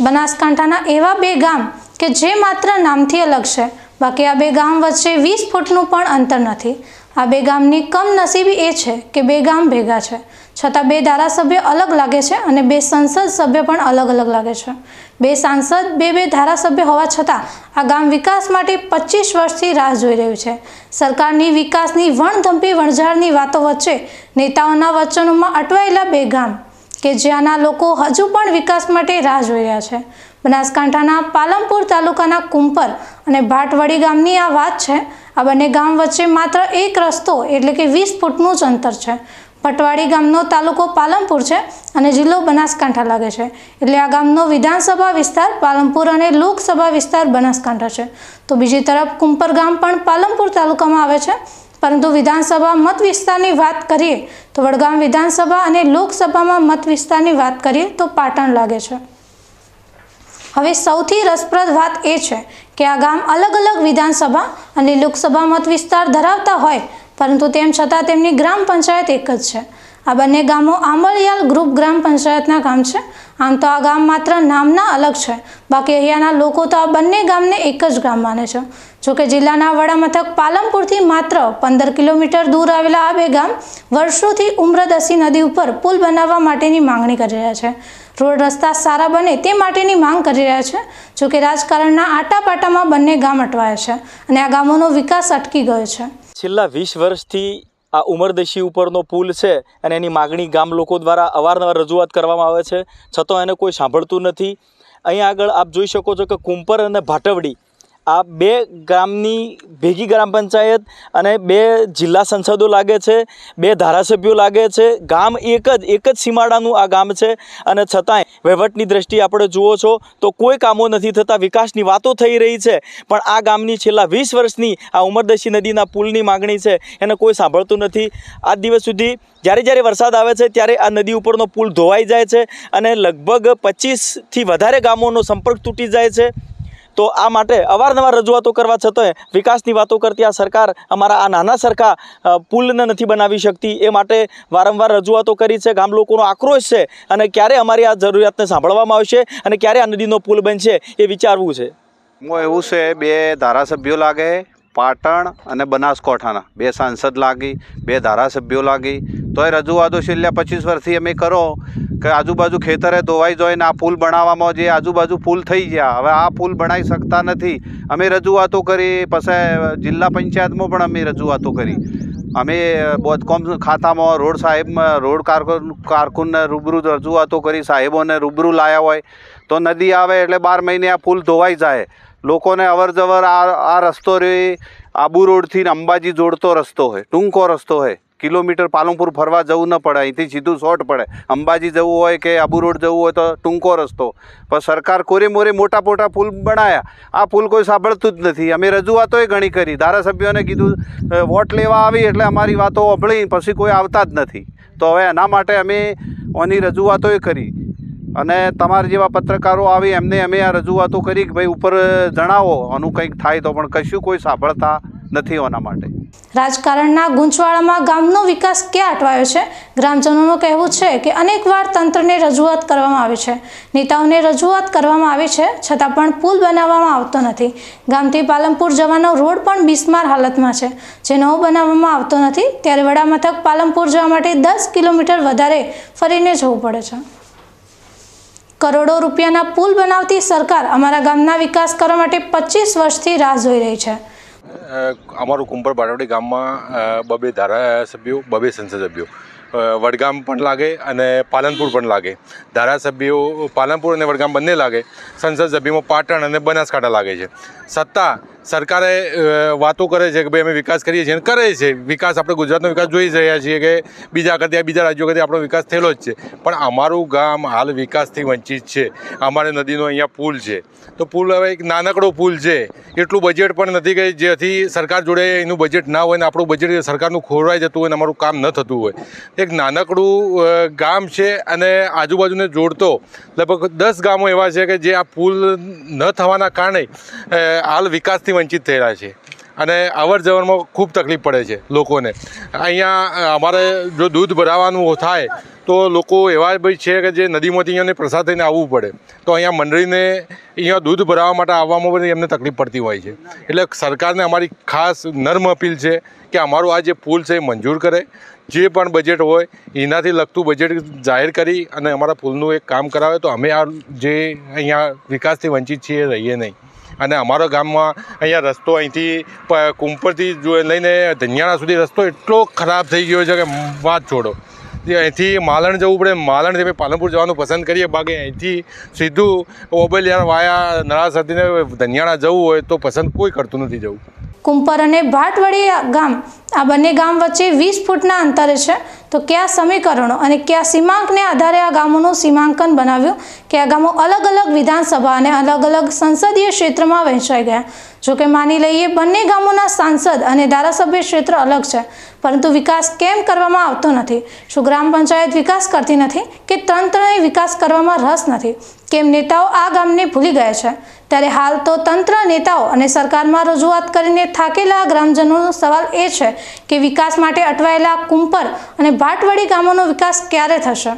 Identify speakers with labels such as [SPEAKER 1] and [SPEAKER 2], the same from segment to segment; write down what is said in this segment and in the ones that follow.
[SPEAKER 1] બનાસકાંઠાના એવા બે ગામ કે જે માત્ર નામથી અલગ છે. બાકી આ બે ગામ વચ્ચે વીસ ફૂટનું પણ અંતર નથી. આ બે ગામની કમનસીબી એ છે કે બે ગામ ભેગા છે. છતાં બે ધારાસભ્ય અલગ લાગે છે અને બે સંસદ સભ્ય પણ અલગ અલગ લાગે છે. બે સાંસદ, બે બે ધારાસભ્ય હોવા છતાં આ ગામ વિકાસ માટે પચીસ વર્ષથી રાહ જોઈ રહ્યું છે. સરકારની વિકાસની વણધંપી વણઝારની વાતો વચ્ચે નેતાઓના વચનોમાં અટવાયેલા બે ગામ કે જ્યાંના લોકો હજુ પણ વિકાસ માટે રાહ જોઈ રહ્યા છે. બનાસકાંઠાના પાલમપુર તાલુકાના કુંપર અને ભાટવડી ગામની આ વાત છે. આ બંને ગામ વચ્ચે માત્ર એક રસ્તો એટલે કે વીસ ફૂટનું જ અંતર છે. પટવાડી ગામનો તાલુકો પાલમપુર છે અને જિલ્લો બનાસકાંઠા લાગે છે. એટલે આ ગામનો વિધાનસભા વિસ્તાર પાલમપુર અને લોકસભા વિસ્તાર બનાસકાંઠા છે. તો બીજી તરફ કુંપર ગામ પણ પાલમપુર તાલુકામાં આવે છે. પરંતુ વિધાનસભા મત વિસ્તારની વાત કરીએ તો વડગામ વિધાનસભા અને લોકસભામાં મત વિસ્તારની વાત કરીએ તો પાટણ લાગે છે. હવે સૌથી રસપ્રદ વાત એ છે કે આ ગામ અલગ અલગ વિધાનસભા અને લોકસભા મત વિસ્તાર ધરાવતા હોય, પરંતુ તેમ છતાં તેમની ગ્રામ પંચાયત એક જ છે. આ બંને ગામો આંબળિયાલ ગ્રુપ ગ્રામ પંચાયતના ગામ છે. આમ તો આ ગામ માત્ર નામના અલગ છે. બાકી અહીંયાના લોકો તો આ બંને ગામને એક જ ગામ માને છે. જોકે જિલ્લાના વડામથક પાલમપુરથી માત્ર પંદર કિલોમીટર દૂર આવેલા આ બે ગામ વર્ષોથી ઉમ્રદસી નદી ઉપર પુલ બનાવવા માટેની માંગણી કરી રહ્યા છે. રોડ રસ્તા સારા બને તે માટેની માંગ કરી રહ્યા છે. જોકે રાજકારણના આટાપાટામાં બંને ગામ અટવાયા છે અને આ ગામોનો વિકાસ અટકી ગયો છે.
[SPEAKER 2] છેલ્લા વીસ વર્ષથી આ ઉમરદેશી ઉપરનો પુલ છે અને એની માગણી ગામ લોકો દ્વારા અવારનવાર રજૂઆત કરવામાં આવે છે. છતાં એને કોઈ સાંભળતું નથી. અહીં આગળ આપ જોઈ શકો છો કે કુંપર અને ભાટવડી આ બે ગામની ભેગી ગ્રામ પંચાયત અને બે જિલ્લા સંસદો લાગે છે, બે ધારાસભ્યો લાગે છે. ગામ એક જ એક જ સીમાડાનું આ ગામ છે અને છતાંય વહીવટની દ્રષ્ટિએ આપણે જુઓ છો તો કોઈ કામો નથી થતા, વિકાસની વાતો થઈ રહી છે. પણ આ ગામની છેલ્લા વીસ વર્ષની આ ઉમરદશી નદીના પુલની માગણી છે, એને કોઈ સાંભળતું નથી. આજ દિવસ સુધી જ્યારે જ્યારે વરસાદ આવે છે ત્યારે આ નદી ઉપરનો પુલ ધોવાઈ જાય છે અને લગભગ પચીસથી વધારે ગામોનો સંપર્ક તૂટી જાય છે. તો આ માટે અવારનવાર રજૂઆતો કરવા છતાંય વિકાસની વાતો કરતી આ સરકાર અમારા આ નાના સરખા પુલને નથી બનાવી શકતી. એ માટે વારંવાર રજૂઆતો કરી છે. ગામ લોકોનો આક્રોશ છે અને ક્યારે અમારી આ જરૂરિયાતને સાંભળવામાં આવશે અને ક્યારે આ નદીનો પુલ બનશે એ વિચારવું છે.
[SPEAKER 3] એવું છે, બે ધારાસભ્યો લાગે પાટણ અને બનાસકાંઠાના. બે સાંસદ લાગી, બે ધારાસભ્યો લાગી. તોય રજૂઆતો છેલ્લા પચીસ વર્ષથી અમે કરો કે આજુબાજુ ખેતરે ધોવાઈ જોઈને આ પુલ બનાવવામાં જે આજુબાજુ પુલ થઈ ગયા. હવે આ પુલ બનાવી શકતા નથી. અમે રજૂઆતો કરી, પછી જિલ્લા પંચાયતમાં પણ અમે રજૂઆતો કરી. અમે બોધકોમ ખાતામાં રોડ સાહેબમાં રોડ કારકુન, કારકુનને રૂબરૂ રજૂઆતો કરી. સાહેબોને રૂબરૂ લાયા હોય. તો નદી આવે એટલે બાર મહિને આ પુલ ધોવાઈ જાય. લોકોને અવર જવર આ આ રસ્તો રે, આબુ રોડથી અંબાજી જોડતો રસ્તો હોય, ટૂંકો રસ્તો હોય. કિલોમીટર પાલનપુર ફરવા જવું ન પડે, અહીંથી સીધું શોર્ટ પડે. અંબાજી જવું હોય કે આબુ રોડ જવું હોય તો ટૂંકો રસ્તો. પણ સરકાર કોરે મોરે મોટા મોટા પુલ બનાવ્યા આ પુલ કોઈ સાંભળતું જ નથી. અમે રજૂઆતોય ઘણી કરી. ધારાસભ્યોને કીધું વોટ લેવા આવી એટલે અમારી વાતો અભળી પછી કોઈ આવતા જ નથી. તો હવે એના માટે અમે ઓની રજૂઆતોય કરી. અને તમારા જેવા પત્રકારો આવી એમને અમે આ રજૂઆતો કરી કે ભાઈ ઉપર જણાવો. આનું કંઈક થાય તો પણ કશું કોઈ સાંભળતા નથી હોના માટે.
[SPEAKER 1] રાજકારણના ગુંચવાળામાં ગામનો વિકાસ ક્યાં અટવાયો છે? ગ્રામજનોનું કહેવું છે કે અનેકવાર તંત્રને રજૂઆત કરવામાં આવી છે. નેતાઓને રજૂઆત કરવામાં આવી છે, છતાં પણ પુલ બનાવવામાં આવતો નથી. ગામથી પાલનપુર જવાનો રોડ પણ બિસ્માર હાલતમાં છે. જે નવો બનાવવામાં આવતો નથી, ત્યારે વડામથક પાલનપુર જવા માટે દસ કિલોમીટર વધારે ફરીને જવું પડે છે. કરોડો રૂપિયાના પુલ બનાવતી સરકાર અમારા ગામના વિકાસ કરવા માટે પચીસ વર્ષથી રાહ જોઈ રહી છે.
[SPEAKER 4] અમારું કુંભર બારવડી ગામમાં બબે ધારાસભ્યો, બબે સંસદ સભ્યો વડગામ પણ લાગે અને પાલનપુર પણ લાગે. ધારાસભ્યો પાલનપુર અને વડગામ બંને લાગે. સંસદ સભ્યોમાં પાટણ અને બનાસકાંઠા લાગે છે. સત્તા સરકારે વાતો કરે છે કે ભાઈ અમે વિકાસ કરીએ છીએ અને કરે છે. વિકાસ આપણે ગુજરાતનો વિકાસ જોઈ રહ્યા છીએ કે બીજા કરતાં બીજા રાજ્યો કરતાં આપણો વિકાસ થયેલો જ છે. પણ અમારું ગામ હાલ વિકાસથી વંચિત છે. અમારે નદીનો અહીંયા પુલ છે. તો પુલ હવે એક નાનકડો પુલ છે. એટલું બજેટ પણ નથી કે જેથી સરકાર જોડે એનું બજેટ ના હોય ને આપણું બજેટ સરકારનું ખોરવાઈ જતું હોય ને અમારું કામ ન થતું હોય. એક નાનકડું ગામ છે અને આજુબાજુને જોડતો લગભગ દસ ગામો એવા છે કે જે આ પુલ ન થવાના કારણે હાલ વિકાસથી વંચિત થયેલા છે. અને અવર જવરમાં ખૂબ તકલીફ પડે છે લોકોને. અહીંયા અમારે જો દૂધ ભરાવાનું થાય તો લોકો એવા ભાઈ છે કે જે નદીમાંથી અહીંયા પ્રસાદ થઈને આવવું પડે. તો અહીંયા મંડળીને અહીંયા દૂધ ભરાવવા માટે આવવામાં પણ એમને તકલીફ પડતી હોય છે. એટલે સરકારને અમારી ખાસ નર્મ અપીલ છે કે અમારું આ જે પુલ છે એ મંજૂર કરે. જે પણ બજેટ હોય, એનાથી લગતું બજેટ જાહેર કરી અને અમારા પુલનું એક કામ કરાવે તો અમે આ જે અહીંયા વિકાસથી વંચિત છીએ રહીએ નહીં. અને અમારા ગામમાં અહીંયા રસ્તો અહીંથી કુંપરથી જો લઈને ધનિયાણા સુધી રસ્તો એટલો ખરાબ થઈ ગયો છે કે વાત છોડો. અહીંથી માલણ જવું પડે માલણથી અમે પાલનપુર જવાનું પસંદ કરીએ બાકી અહીંથી સીધું ઓબલિયાર વાયા નળાસરથીને ધનિયાણા જવું હોય તો પસંદ કોઈ કરતું નથી જવું.
[SPEAKER 1] કુંપર અને ભાટવડી ગામ. આ બંને ગામ વચ્ચે વીસ ફૂટના અંતરે છે. તો કયા સમીકરણો અને કયા સીમાંકને આધારે આ ગામોનું સીમાંકન બનાવ્યું? કે આ ગામો અલગ અલગ વિધાનસભા અને અલગ અલગ સંસદીય ક્ષેત્રમાં વહેંચાઈ ગયા. જોકે માની લઈએ બંને ગામોના સાંસદ અને ધારાસભ્ય ક્ષેત્ર અલગ છે. પરંતુ વિકાસ કેમ કરવામાં આવતો નથી? શું ગ્રામ પંચાયત વિકાસ કરતી નથી? કે તંત્રને વિકાસ કરવામાં રસ નથી? કેમ નેતાઓ આ ગામને ભૂલી ગયા છે? ત્યારે હાલ તો તંત્ર, નેતાઓ અને સરકારમાં રજૂઆત કરીને થાકેલા ગ્રામજનોનો સવાલ એ છે કે વિકાસ માટે અટવાયેલા કુંપર અને ભાટવડી ગામોનો વિકાસ ક્યારે થશે?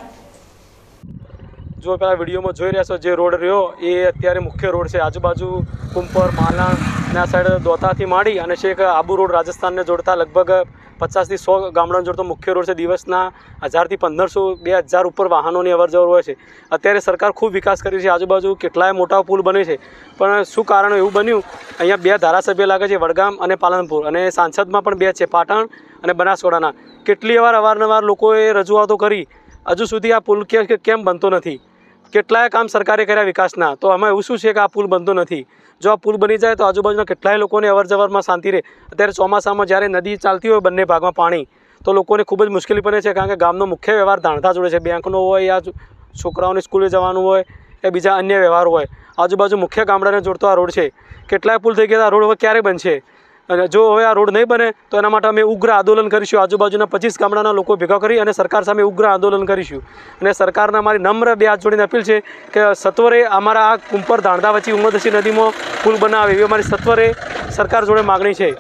[SPEAKER 5] જો પેલા વિડીયોમાં જોઈ રહ્યા છો જે રોડ રહ્યો, એ અત્યારે મુખ્ય રોડ છે. આજુબાજુ કુંપર, માલણ ના સાઈડ દોતાથી માંડી અને છેક આબુ રોડ રાજસ્થાનને જોડતા લગભગ પચાસથી સો ગામડાને જોડતો મુખ્ય રોડ છે દિવસના હજારથી પંદરસો બે હજાર ઉપર વાહનોની અવર જવર હોય છે. અત્યારે સરકાર ખૂબ વિકાસ કરી છે. આજુબાજુ કેટલાય મોટા પુલ બને છે. પણ શું કારણ એવું બન્યું? અહીંયા બે ધારાસભ્ય લાગે છે, વડગામ અને પાલનપુર. અને સાંસદમાં પણ બે છે, પાટણ અને બનાસકોડાના કેટલી વાર અવારનવાર લોકોએ રજૂઆતો કરી. હજુ સુધી આ પુલ કેમ બનતો નથી? કેટલાય કામ સરકારે કર્યા વિકાસના. તો આમાં એવું શું છે કે આ પુલ બનતો નથી? જો આ પુલ બની જાય તો આજુબાજુના કેટલાય લોકોને અવર જવરમાં શાંતિ રહે. અત્યારે ચોમાસામાં જ્યારે નદી ચાલતી હોય બંને ભાગમાં પાણી, તો લોકોને ખૂબ જ મુશ્કેલી પડે છે કારણ કે ગામનો મુખ્ય વ્યવહાર ધાણતા જોડે છે. બેંકનો હોય યા છોકરાઓને સ્કૂલે જવાનું હોય કે બીજા અન્ય વ્યવહાર હોય. આજુબાજુ મુખ્ય ગામડાને જોડતો આ રોડ છે. કેટલાય પુલ થઈ ગયા રોડ હવે ક્યારે બનશે? અને જો હવે આ રોડ નહીં બને, તો એના માટે અમે ઉગ્ર આંદોલન કરીશું. આજુબાજુના પચીસ ગામડાના લોકો ભેગા કરી અને સરકાર સામે ઉગ્ર આંદોલન કરીશું. અને સરકારને અમારી નમ્ર બે હાથ જોડીને અપીલ છે કે સત્વરે અમારા આ કુંપર ધાણદા વચ્ચે ઉમરદસી નદીમાં પુલ બનાવે એવી અમારી સત્વરે સરકાર જોડે માગણી છે.